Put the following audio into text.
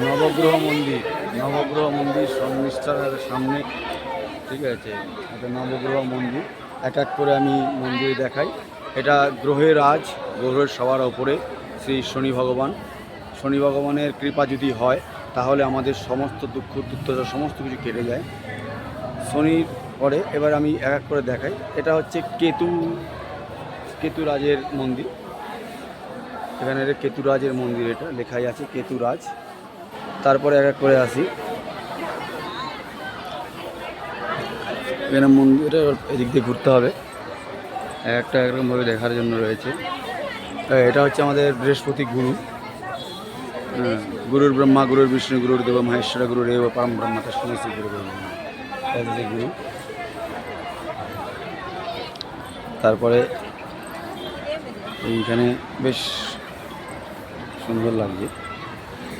নবগ্রহ মন্দির নবগ্রহ মন্দির সংমিষ্ঠানের সামনে, ঠিক আছে এটা নবগ্রহ মন্দির, এক এক করে আমি মন্দির দেখাই। এটা গ্রহের রাজ, গ্রহের সবার ওপরে শ্রী শনি ভগবান। শনি ভগবানের কৃপা যদি হয়, তাহলে আমাদের সমস্ত দুঃখ, দুর্দশা, সমস্ত কিছু কেটে যায়। শনির পরে এবার আমি এক এক করে দেখাই। এটা হচ্ছে কেতু, কেতুরাজের মন্দির। এখানে কেতুরাজের মন্দির এটা লেখাই আছে, কেতুরাজ। তারপরে এক এক করে আসি। এখানে মন্দিরে এদিক দিয়ে ঘুরতে হবে। এক একটা একরকমভাবে দেখার জন্য রয়েছে। এটা হচ্ছে আমাদের বৃহস্পতি গুরু। গুরুর ব্রহ্মা, গুরুর বিষ্ণু, গুরুর দেব, মহেশ্বর গুরুর এব পরম ব্রহ্মা তস্মৈ শ্রী গুরু গুরু। তারপরে এইখানে বেশ সুন্দর লাগছে।